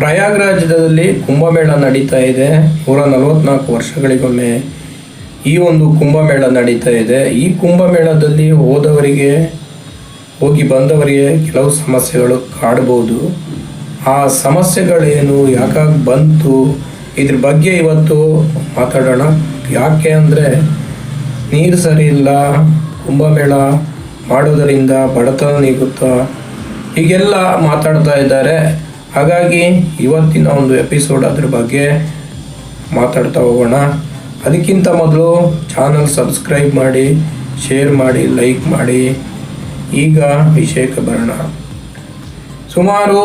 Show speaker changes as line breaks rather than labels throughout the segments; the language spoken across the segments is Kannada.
ಪ್ರಯಾಗ್ರಾಜ್ಯದಲ್ಲಿ ಕುಂಭಮೇಳ ನಡೀತಾ ಇದೆ. ನೂರ ನಲವತ್ನಾಲ್ಕು ವರ್ಷಗಳಿಗೊಮ್ಮೆ ಈ ಒಂದು ಕುಂಭಮೇಳ ನಡೀತಾ ಇದೆ. ಈ ಕುಂಭಮೇಳದಲ್ಲಿ ಹೋದವರಿಗೆ, ಹೋಗಿ ಬಂದವರಿಗೆ ಕೆಲವು ಸಮಸ್ಯೆಗಳು ಕಾಡ್ಬೋದು. ಆ ಸಮಸ್ಯೆಗಳೇನು, ಯಾಕಾಗಿ ಬಂತು, ಇದ್ರ ಬಗ್ಗೆ ಇವತ್ತು ಮಾತಾಡೋಣ. ಯಾಕೆ ಅಂದರೆ ನೀರು ಸರಿ ಇಲ್ಲ, ಕುಂಭಮೇಳ ಮಾಡೋದರಿಂದ ಬಡತನ ನೀಗುತ್ತಾ, ಹೀಗೆಲ್ಲ ಮಾತಾಡ್ತಾ ಇದ್ದಾರೆ. ಹಾಗಾಗಿ ಇವತ್ತಿನ ಒಂದು ಎಪಿಸೋಡ್ ಅದ್ರ ಬಗ್ಗೆ ಮಾತಾಡ್ತಾ ಹೋಗೋಣ. ಅದಕ್ಕಿಂತ ಮೊದಲು ಚಾನಲ್ ಸಬ್ಸ್ಕ್ರೈಬ್ ಮಾಡಿ ಶೇರ್ ಮಾಡಿ ಲೈಕ್ ಮಾಡಿ. ಈಗ ವಿಷಯಕ್ಕೆ ಬರೋಣ. ಸುಮಾರು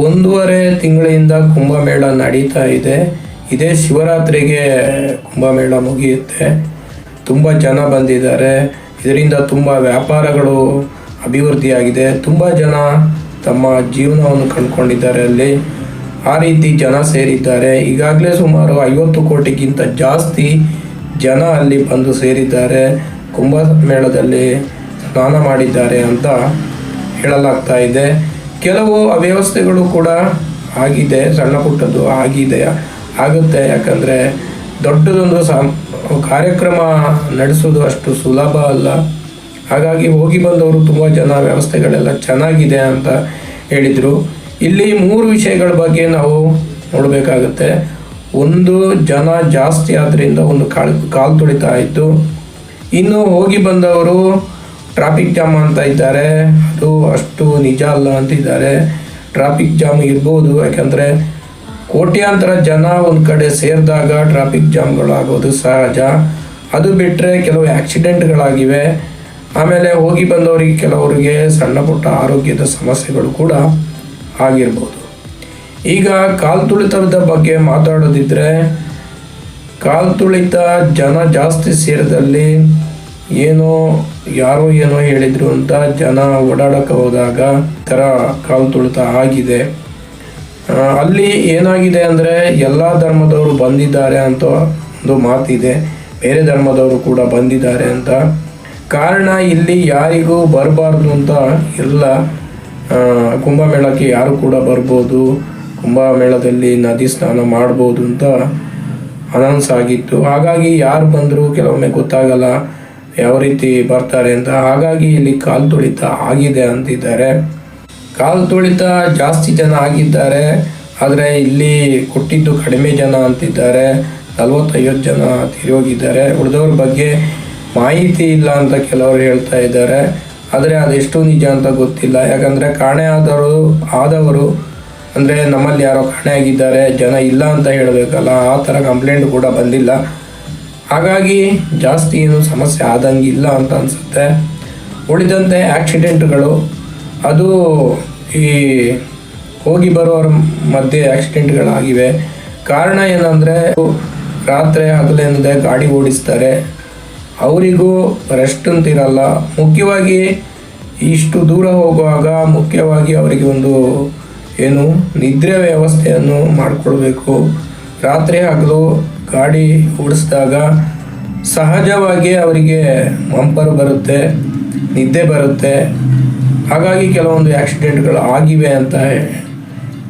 ಒಂದೂವರೆ ತಿಂಗಳಿಂದ ಕುಂಭಮೇಳ ನಡೀತಾ ಇದೆ. ಇದೇ ಶಿವರಾತ್ರಿಗೆ ಕುಂಭಮೇಳ ಮುಗಿಯುತ್ತೆ. ತುಂಬ ಜನ ಬಂದಿದ್ದಾರೆ. ಇದರಿಂದ ತುಂಬ ವ್ಯಾಪಾರಗಳು ಅಭಿವೃದ್ಧಿಯಾಗಿದೆ. ತುಂಬ ಜನ ತಮ್ಮ ಜೀವನವನ್ನು ಕಂಡುಕೊಂಡಿದ್ದಾರೆ. ಅಲ್ಲಿ ಆ ರೀತಿ ಜನ ಸೇರಿದ್ದಾರೆ. ಈಗಾಗಲೇ ಸುಮಾರು ಐವತ್ತು ಕೋಟಿಗಿಂತ ಜಾಸ್ತಿ ಜನ ಅಲ್ಲಿ ಬಂದು ಸೇರಿದ್ದಾರೆ. ಕುಂಭಮೇಳದಲ್ಲಿ ಸ್ನಾನ ಮಾಡಿದ್ದಾರೆ ಅಂತ ಹೇಳಲಾಗ್ತಾ ಇದೆ. ಕೆಲವು ಅವ್ಯವಸ್ಥೆಗಳು ಕೂಡ ಆಗಿದೆ. ಸಣ್ಣ ಪುಟ್ಟದ್ದು ಆಗಿದೆ. ಆಗುತ್ತೆ. ಯಾಕಂದರೆ ದೊಡ್ಡದೊಂದು ಸಾ ಕಾರ್ಯಕ್ರಮ ನಡೆಸೋದು ಅಷ್ಟು ಸುಲಭ ಅಲ್ಲ. ಹಾಗಾಗಿ ಹೋಗಿ ಬಂದವರು ತುಂಬ ಜನ, ವ್ಯವಸ್ಥೆಗಳೆಲ್ಲ ಚೆನ್ನಾಗಿದೆ ಅಂತ ಹೇಳಿದರು. ಇಲ್ಲಿ ಮೂರು ವಿಷಯಗಳ ಬಗ್ಗೆ ನಾವು ನೋಡಬೇಕಾಗುತ್ತೆ. ಒಂದು, ಜನ ಜಾಸ್ತಿ ಆದ್ದರಿಂದ ಒಂದು ಕಾಲು ಕಾಲು ತುಳಿತ ಇತ್ತು. ಇನ್ನು ಹೋಗಿ ಬಂದವರು ಟ್ರಾಫಿಕ್ ಜಾಮ್ ಅಂತ ಇದ್ದಾರೆ. ಅದು ಅಷ್ಟು ನಿಜ ಅಲ್ಲ ಅಂತಿದ್ದಾರೆ ಟ್ರಾಫಿಕ್ ಜಾಮ್ ಇರ್ಬೋದು, ಯಾಕಂದರೆ ಕೋಟ್ಯಾಂತರ ಜನ ಒಂದು ಕಡೆ ಸೇರಿದಾಗ ಟ್ರಾಫಿಕ್ ಜಾಮ್ಗಳಾಗೋದು ಸಹಜ. ಅದು ಬಿಟ್ಟರೆ ಕೆಲವು ಆಕ್ಸಿಡೆಂಟ್ಗಳಾಗಿವೆ. ಆಮೇಲೆ ಹೋಗಿ ಬಂದವರಿಗೆ ಕೆಲವರಿಗೆ ಸಣ್ಣ ಪುಟ್ಟ ಆರೋಗ್ಯದ ಸಮಸ್ಯೆಗಳು ಕೂಡ ಆಗಿರ್ಬೋದು. ಈಗ ಕಾಲು ತುಳಿತದ ಬಗ್ಗೆ ಮಾತಾಡೋದಿದ್ರೆ ಕಾಲು ತುಳಿತ ಜನ ಜಾಸ್ತಿ ಸೇರಿದಲ್ಲಿ ಏನೋ ಯಾರೋ ಏನೋ ಹೇಳಿದ್ರು ಅಂತ ಜನ ಓಡಾಡಕ್ಕೆ ಹೋದಾಗ ಥರ ಕಾಲು ತುಳಿತ ಆಗಿದೆ. ಅಲ್ಲಿ ಏನಾಗಿದೆ ಅಂದರೆ ಎಲ್ಲ ಧರ್ಮದವರು ಬಂದಿದ್ದಾರೆ ಅಂತ ಒಂದು ಮಾತಿದೆ. ಬೇರೆ ಧರ್ಮದವರು ಕೂಡ ಬಂದಿದ್ದಾರೆ ಅಂತ ಕಾರಣ ಇಲ್ಲಿ ಯಾರಿಗೂ ಬರಬಾರ್ದು ಅಂತ ಎಲ್ಲ ಕುಂಭಮೇಳಕ್ಕೆ ಯಾರು ಕೂಡ ಬರ್ಬೋದು. ಕುಂಭಮೇಳದಲ್ಲಿ ನದಿ ಸ್ನಾನ ಮಾಡ್ಬೋದು ಅಂತ ಅನೌನ್ಸ್ ಆಗಿತ್ತು. ಹಾಗಾಗಿ ಯಾರು ಬಂದರೂ ಕೆಲವೊಮ್ಮೆ ಗೊತ್ತಾಗಲ್ಲ ಯಾವ ರೀತಿ ಬರ್ತಾರೆ ಅಂತ. ಹಾಗಾಗಿ ಇಲ್ಲಿ ಕಾಲು ತುಳಿತ ಆಗಿದೆ ಅಂತಿದ್ದಾರೆ. ಕಾಲು ತುಳಿತ ಜಾಸ್ತಿ ಜನ ಆಗಿದ್ದಾರೆ. ಆದರೆ ಇಲ್ಲಿ ಕೊಟ್ಟಿದ್ದು ಕಡಿಮೆ ಜನ ಅಂತಿದ್ದಾರೆ. ನಲವತ್ತೈವತ್ತು ಜನ ತಿರುಗಿದ್ದಾರೆ. ಉಳಿದವ್ರ ಬಗ್ಗೆ ಮಾಹಿತಿ ಇಲ್ಲ ಅಂತ ಕೆಲವರು ಹೇಳ್ತಾ ಇದ್ದಾರೆ. ಆದರೆ ಅದೆಷ್ಟು ನಿಜ ಅಂತ ಗೊತ್ತಿಲ್ಲ. ಯಾಕಂದರೆ ಕಾಣೆ ಆದವರು ಆದವರು, ಅಂದರೆ ನಮ್ಮಲ್ಲಿ ಯಾರೋ ಕಾಣೆ ಆಗಿದ್ದಾರೆ, ಜನ ಇಲ್ಲ ಅಂತ ಹೇಳಬೇಕಲ್ಲ, ಆ ಥರ ಕಂಪ್ಲೇಂಟ್ ಕೂಡ ಬಂದಿಲ್ಲ. ಹಾಗಾಗಿ ಜಾಸ್ತಿ ಏನು ಸಮಸ್ಯೆ ಆದಂಗಿಲ್ಲ ಅಂತ ಅನಿಸುತ್ತೆ. ಉಳಿದಂತೆ ಆ್ಯಕ್ಸಿಡೆಂಟ್ಗಳು ಅದು ಈ ಹೋಗಿ ಬರೋರ ಮಧ್ಯೆ ಆಕ್ಸಿಡೆಂಟ್ಗಳಾಗಿವೆ ಕಾರಣ ಏನಂದರೆ, ರಾತ್ರಿ ಹಗಲೆನ್ನದೆ ಗಾಡಿ ಓಡಿಸ್ತಾರೆ. ಅವರಿಗೂ ರೆಸ್ಟ್ ಅಂತಿರಲ್ಲ ಮುಖ್ಯವಾಗಿ ಇಷ್ಟು ದೂರ ಹೋಗುವಾಗ ಮುಖ್ಯವಾಗಿ ಅವರಿಗೆ ಒಂದು ಏನು ನಿದ್ರೆ ವ್ಯವಸ್ಥೆಯನ್ನು ಮಾಡಿಕೊಳ್ಬೇಕು. ರಾತ್ರಿ ಆಗಲು ಗಾಡಿ ಓಡಿಸಿದಾಗ ಸಹಜವಾಗಿ ಅವರಿಗೆ ಮಂಪರ್ ಬರುತ್ತೆ, ನಿದ್ದೆ ಬರುತ್ತೆ. ಹಾಗಾಗಿ ಕೆಲವೊಂದು ಆಕ್ಸಿಡೆಂಟ್ಗಳು ಆಗಿವೆ ಅಂತ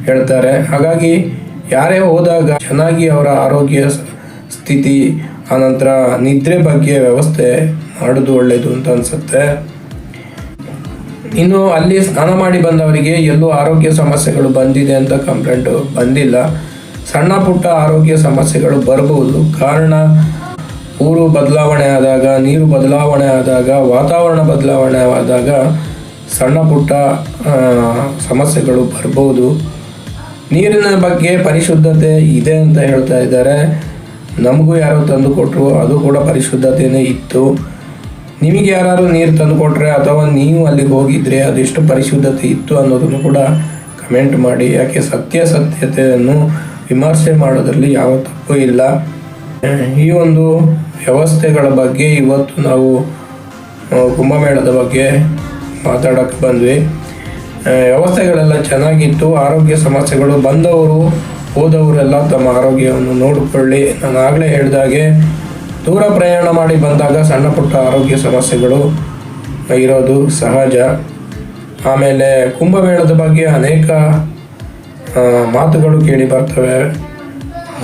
ಹೇಳ್ತಾರೆ. ಹಾಗಾಗಿ ಯಾರೇ ಹೋದಾಗ ಚೆನ್ನಾಗಿ ಅವರ ಆರೋಗ್ಯ ಸ್ಥಿತಿ ಆನಂತರ ನಿದ್ರೆ ಬಗ್ಗೆ ವ್ಯವಸ್ಥೆ ಮಾಡೋದು ಒಳ್ಳೆಯದು ಅಂತ ಅನಿಸುತ್ತೆ. ಇನ್ನು ಅಲ್ಲಿ ಸ್ನಾನ ಮಾಡಿ ಬಂದವರಿಗೆ ಎಲ್ಲೂ ಆರೋಗ್ಯ ಸಮಸ್ಯೆಗಳು ಬಂದಿದೆ ಅಂತ ಕಂಪ್ಲೇಂಟು ಬಂದಿಲ್ಲ. ಸಣ್ಣ ಪುಟ್ಟ ಆರೋಗ್ಯ ಸಮಸ್ಯೆಗಳು ಬರಬಹುದು. ಕಾರಣ, ಊರು ಬದಲಾವಣೆ ಆದಾಗ, ನೀರು ಬದಲಾವಣೆ ಆದಾಗ, ವಾತಾವರಣ ಬದಲಾವಣೆ ಆದಾಗ ಸಣ್ಣ ಪುಟ್ಟ ಸಮಸ್ಯೆಗಳು ಬರ್ಬೋದು ನೀರಿನ ಬಗ್ಗೆ ಪರಿಶುದ್ಧತೆ ಇದೆ ಅಂತ ಹೇಳ್ತಾ ಇದ್ದಾರೆ. ನಮಗೂ ಯಾರೋ ತಂದು ಕೊಟ್ಟರು ಅದು ಕೂಡ ಪರಿಶುದ್ಧತೆಯೇ ಇತ್ತು. ನಿಮಗೆ ಯಾರು ನೀರು ತಂದು ಕೊಟ್ಟರೆ ಅಥವಾ ನೀವು ಅಲ್ಲಿಗೆ ಹೋಗಿದ್ರೆ ಅದೆಷ್ಟು ಪರಿಶುದ್ಧತೆ ಇತ್ತು ಅನ್ನೋದನ್ನು ಕೂಡ ಕಮೆಂಟ್ ಮಾಡಿ. ಯಾಕೆ ಸತ್ಯ ಸತ್ಯತೆಯನ್ನು ವಿಮರ್ಶೆ ಮಾಡೋದ್ರಲ್ಲಿ ಯಾವ ತಪ್ಪು ಇಲ್ಲ. ಈ ಒಂದು ವ್ಯವಸ್ಥೆಗಳ ಬಗ್ಗೆ ಇವತ್ತು ನಾವು ಕುಂಭಮೇಳದ ಬಗ್ಗೆ ಮಾತಾಡೋಕ್ಕೆ ಬಂದ್ವಿ. ವ್ಯವಸ್ಥೆಗಳೆಲ್ಲ ಚೆನ್ನಾಗಿತ್ತು. ಆರೋಗ್ಯ ಸಮಸ್ಯೆಗಳು ಬಂದವರು ಹೋದವರೆಲ್ಲ ತಮ್ಮ ಆರೋಗ್ಯವನ್ನು ನೋಡಿಕೊಳ್ಳಿ. ನಾನು ಆಗಲೇ ಹೇಳಿದಾಗೆ ದೂರ ಪ್ರಯಾಣ ಮಾಡಿ ಬಂದಾಗ ಸಣ್ಣ ಪುಟ್ಟ ಆರೋಗ್ಯ ಸಮಸ್ಯೆಗಳು ಇರೋದು ಸಹಜ. ಆಮೇಲೆ ಕುಂಭಮೇಳದ ಬಗ್ಗೆ ಅನೇಕ ಮಾತುಗಳು ಕೇಳಿ ಬರ್ತವೆ.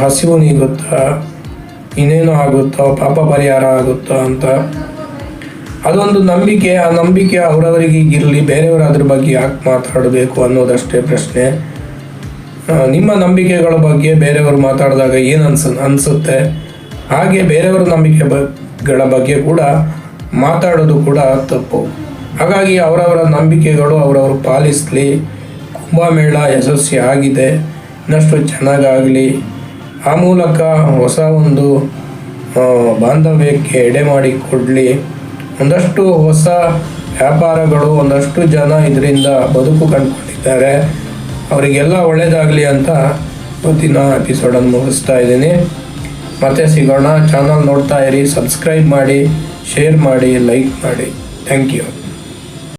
ಹಸಿವು ನೀಗುತ್ತಾ, ಇನ್ನೇನು ಆಗುತ್ತೋ, ಪಾಪ ಪರಿಹಾರ ಆಗುತ್ತೋ ಅಂತ. ಅದೊಂದು ನಂಬಿಕೆ, ಆ ನಂಬಿಕೆ ಅವರವರಿಗೆ ಇರಲಿ ಬೇರೆಯವರು ಅದ್ರ ಬಗ್ಗೆ ಯಾಕೆ ಮಾತಾಡಬೇಕು ಅನ್ನೋದಷ್ಟೇ ಪ್ರಶ್ನೆ. ನಿಮ್ಮ ನಂಬಿಕೆಗಳ ಬಗ್ಗೆ ಬೇರೆಯವರು ಮಾತಾಡಿದಾಗ ಏನು ಅನ್ಸ, ಅನಿಸುತ್ತೆ? ಹಾಗೆ ಬೇರೆಯವರ ನಂಬಿಕೆಗಳ ಬಗ್ಗೆ ಕೂಡ ಮಾತಾಡೋದು ಕೂಡ ತಪ್ಪು. ಹಾಗಾಗಿ ಅವರವರ ನಂಬಿಕೆಗಳು ಅವರವರು ಪಾಲಿಸಲಿ. ಕುಂಭಮೇಳ ಯಶಸ್ವಿ ಆಗಿದೆ. ಇನ್ನಷ್ಟು ಚೆನ್ನಾಗಾಗಲಿ. ಆ ಮೂಲಕ ಹೊಸ ಒಂದು ಬಾಂಧವ್ಯಕ್ಕೆ ಎಡೆ ಮಾಡಿ ಕೊಡಲಿ. ಒಂದಷ್ಟು ಹೊಸ ವ್ಯಾಪಾರಗಳು, ಒಂದಷ್ಟು ಜನ ಇದರಿಂದ ಬದುಕು ಕಂಡುಕೊಂಡಿದ್ದಾರೆ. ಅವರಿಗೆಲ್ಲ ಒಳ್ಳೆಯದಾಗಲಿ ಅಂತ ಇವತ್ತಿನ ಎಪಿಸೋಡನ್ನು ಮುಗಿಸ್ತಾ ಇದ್ದೀನಿ. ಮತ್ತೆ ಸಿಗೋಣ. ಚಾನಲ್ ನೋಡ್ತಾ ಇರಿ ಸಬ್ಸ್ಕ್ರೈಬ್ ಮಾಡಿ ಶೇರ್ ಮಾಡಿ ಲೈಕ್ ಮಾಡಿ. Thank you